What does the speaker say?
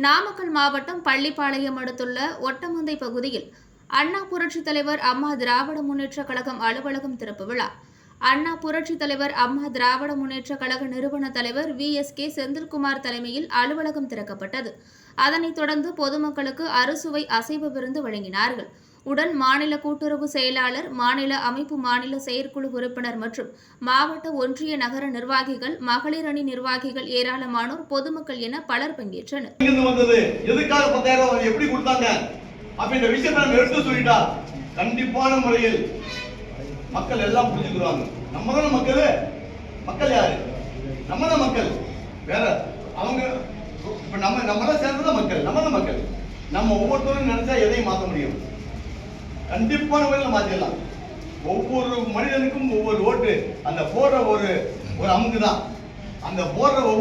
நாமக்கல் மாவட்டம் பள்ளிப்பாளையம் அடுத்துள்ள ஒட்டமந்தை பகுதியில் அண்ணா புரட்சித் தலைவர் அம்மா திராவிட முன்னேற்றக் கழகம் அலுவலகம் திறப்பு விழா. அண்ணா புரட்சித் தலைவர் அம்மா திராவிட முன்னேற்றக் கழக நிறுவன தலைவர் வி. எஸ். கே. செந்தில்குமார் தலைமையில் அலுவலகம் திறக்கப்பட்டது. அதனைத் தொடர்ந்து பொதுமக்களுக்கு அறுசுவை அசைவ விருந்து வழங்கினார்கள். உடன் மாநில கூட்டுறவு செயலாளர் மாநில அமைப்பு மாநில செயற்குழு உறுப்பினர் மற்றும் மாவட்ட ஒன்றிய நகர நிர்வாகிகள் மகளிர் அணி நிர்வாகிகள் ஏராளமானோர் பொதுமக்கள் என பலர் பங்கேற்றனர். கண்டிப்பான முறையில் மக்கள் எல்லாம் புரிஞ்சுக்கிறாங்க நம்ம தானே மக்கள்? மக்கள் யாரு? நம்ம தான் மக்கள். வேற அவங்க இப்ப நம்ம நம்ம தான் சேர்ந்ததான் மக்கள்? நம்ம தான் மக்கள். நம்ம ஒவ்வொருத்தரும் நினைச்சா எதையும் மாற்ற முடியும். கண்டிப்பான முறையில் மாற்றிடலாம் ஒவ்வொரு மனிதனுக்கும் ஒவ்வொரு ஓட்டு. அந்த போடுற ஒரு ஒரு அமுக்கு தான் அந்த போடுற ஒவ்வொரு